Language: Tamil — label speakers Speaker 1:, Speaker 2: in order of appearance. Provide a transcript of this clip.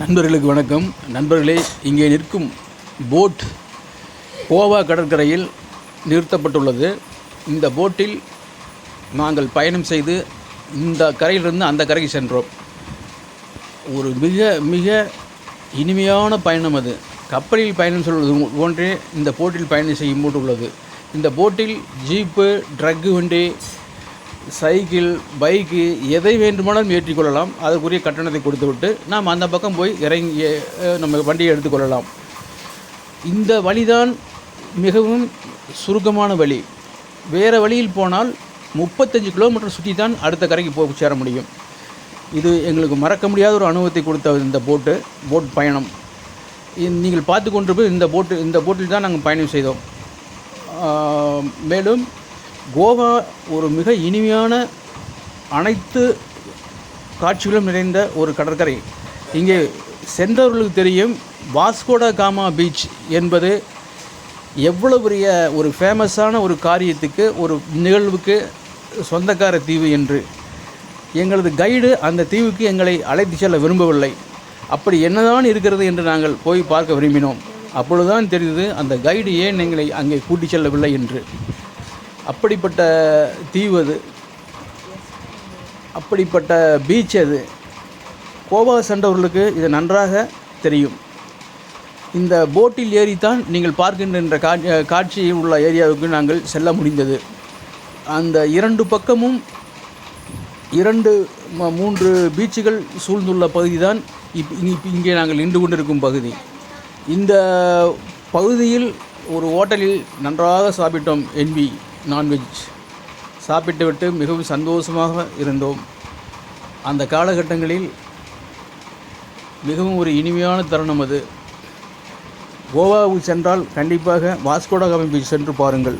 Speaker 1: நண்பர்களுக்கு வணக்கம். நண்பர்களே இங்கே நிற்கும் போட் கோவா கடற்கரையில் நிறுத்தப்பட்டுள்ளது. இந்த போட்டில் நாங்கள் பயணம் செய்து இந்த கரையிலிருந்து அந்த கரைக்கு சென்றோம். ஒரு மிக மிக இனிமையான பயணம் அது. கப்பலில் பயணம் சொல்வது போன்றே இந்த போட்டில் பயணம் செய்யும் போட்டு உள்ளது. இந்த போட்டில் ஜீப்பு ட்ரக்கு வண்டி சைக்கிள் பைக்கு எதை வேண்டுமானாலும் ஏற்றிக்கொள்ளலாம். அதற்குரிய கட்டணத்தை கொடுத்துவிட்டு நாம் அந்த பக்கம் போய் இறங்கி நம்ம வண்டியை எடுத்துக்கொள்ளலாம். இந்த வழிதான் மிகவும் சுருக்கமான வழி. வேறு வழியில் போனால் முப்பத்தஞ்சு கிலோமீட்டர் சுற்றி தான் அடுத்த கரைக்கு போய் சேர முடியும். இது எங்களுக்கு மறக்க முடியாத ஒரு அனுபவத்தை கொடுத்த இந்த போட்டு போட் பயணம். நீங்கள் பார்த்து கொண்டிருப்பது இந்த போட்டு இந்த போட்டில் தான் நாங்கள் பயணம் செய்தோம். மேலும் கோவா ஒரு மிக இனிமையான அனைத்து காட்சிகளும் நிறைந்த ஒரு கடற்கரை. இங்கே சென்றவர்களுக்கு தெரியும் வாஸ்கோடா காமா பீச் என்பது எவ்வளவு பெரிய ஒரு ஃபேமஸான ஒரு காரியத்துக்கு ஒரு நிகழ்வுக்கு சொந்தக்கார தீவு என்று. எங்களது கைடு அந்த தீவுக்கு எங்களை அழைத்து செல்ல விரும்பவில்லை. அப்படி என்னதான் இருக்கிறது என்று நாங்கள் போய் பார்க்க விரும்பினோம். அப்பொழுதுதான் தெரிந்தது அந்த கைடு ஏன் எங்களை அங்கே கூட்டி செல்லவில்லை என்று. அப்படிப்பட்ட தீவு அது. அப்படிப்பட்ட பீச் அது. கோவா சென்றவர்களுக்கு இது நன்றாக தெரியும். இந்த போட்டில் ஏறித்தான் நீங்கள் பார்க்கின்ற கா காட்சி உள்ள ஏரியாவுக்கு நாங்கள் செல்ல முடிந்தது. அந்த இரண்டு பக்கமும் இரண்டு மூன்று பீச்சுகள் சூழ்ந்துள்ள பகுதி தான் இப் இப் இங்கே நாங்கள் நின்று கொண்டிருக்கும் பகுதி. இந்த பகுதியில் ஒரு ஹோட்டலில் நன்றாக சாப்பிட்டோம் என்பி நான்வெஜ் சாப்பிட்டுவிட்டு மிகவும் சந்தோஷமாக இருந்தோம். அந்த காலகட்டங்களில் மிகவும் ஒரு இனிமையான தருணம் அது. கோவாவுக்கு சென்றால் கண்டிப்பாக வாஸ்கோடா காமா பீச் சென்று பாருங்கள்.